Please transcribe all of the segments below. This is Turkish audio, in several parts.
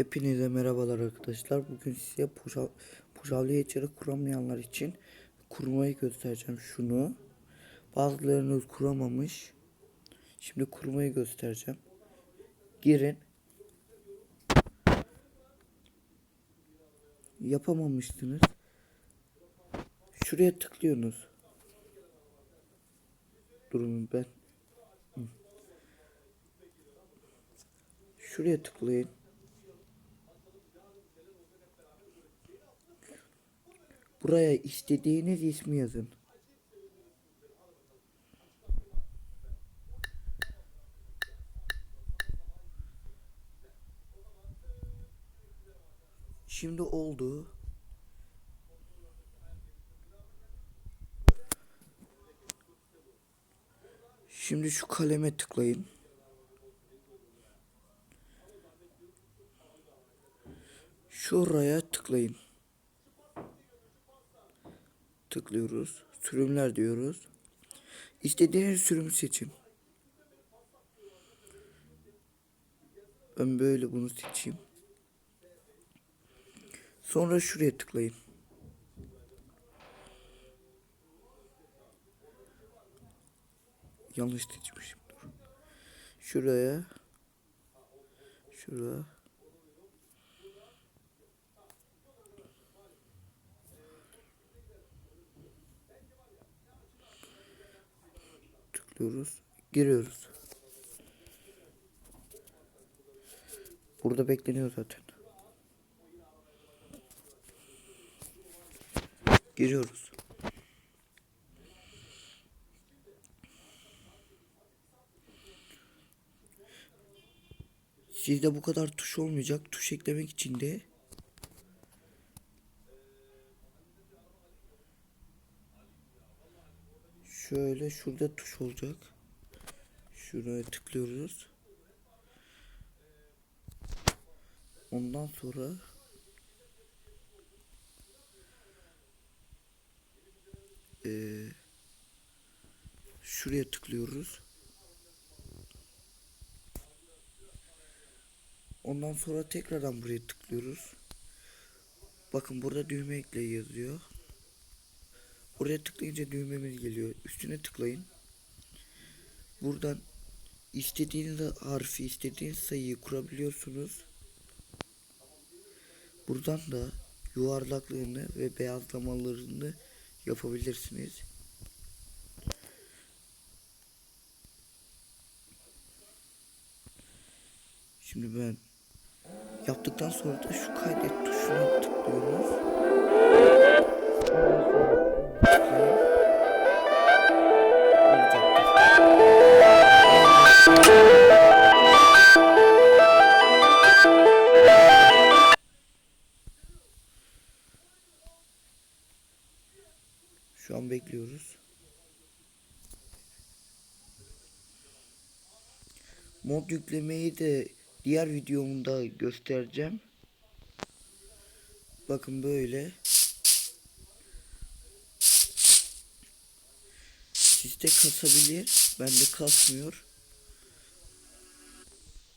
Hepinize merhabalar arkadaşlar. Bugün size Pujav Pujavli'ye içerik kuramayanlar için kurmayı göstereceğim şunu. Bazılarınız kuramamış. Şimdi kurmayı göstereceğim. Girin. Yapamamışsınız. Şuraya tıklıyorsunuz. Durun ben. Şuraya tıklayın. Buraya istediğiniz ismi yazın. Şimdi oldu. Şimdi şu kaleme tıklayın. Şuraya tıklayın. Tıklıyoruz. Sürümler diyoruz. İstediğiniz sürümü seçin. Ben böyle bunu seçeyim. Sonra şuraya tıklayın. Yanlış seçmişim. Dur. Şuraya. Şuraya. Tıklıyoruz. Giriyoruz. Burada bekleniyor zaten. Giriyoruz. Sizde bu kadar tuş olmayacak. Tuş eklemek için de Şöyle şurada tuş olacak. Şuraya tıklıyoruz. Ondan sonra eee şuraya tıklıyoruz. Ondan sonra tekrardan buraya tıklıyoruz. Bakın burada düğme ekle yazıyor. Oraya tıklayınca düğmemiz geliyor. Üstüne tıklayın. Buradan istediğiniz harfi, istediğiniz sayıyı kurabiliyorsunuz. Buradan da yuvarlaklığını ve beyazlamalarını yapabilirsiniz. Şimdi ben yaptıktan sonra da şu kaydet tuşuna tıklıyoruz. Şu an bekliyoruz. Mod yüklemeyi de diğer videomda göstereceğim. Bakın böyle. Sizde kasabilir. Bende kasmıyor.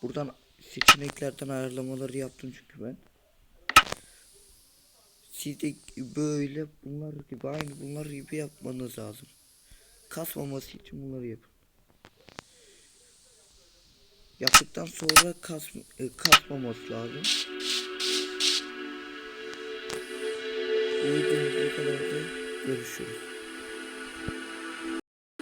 Buradan seçeneklerden ayarlamaları yaptım çünkü ben. Siz de böyle bunlar gibi aynı bunlar gibi yapmanız lazım. Kasmaması için bunları yapın. Yaptıktan sonra kas, e, kasmaması lazım. Bu kadar da görüşürüz.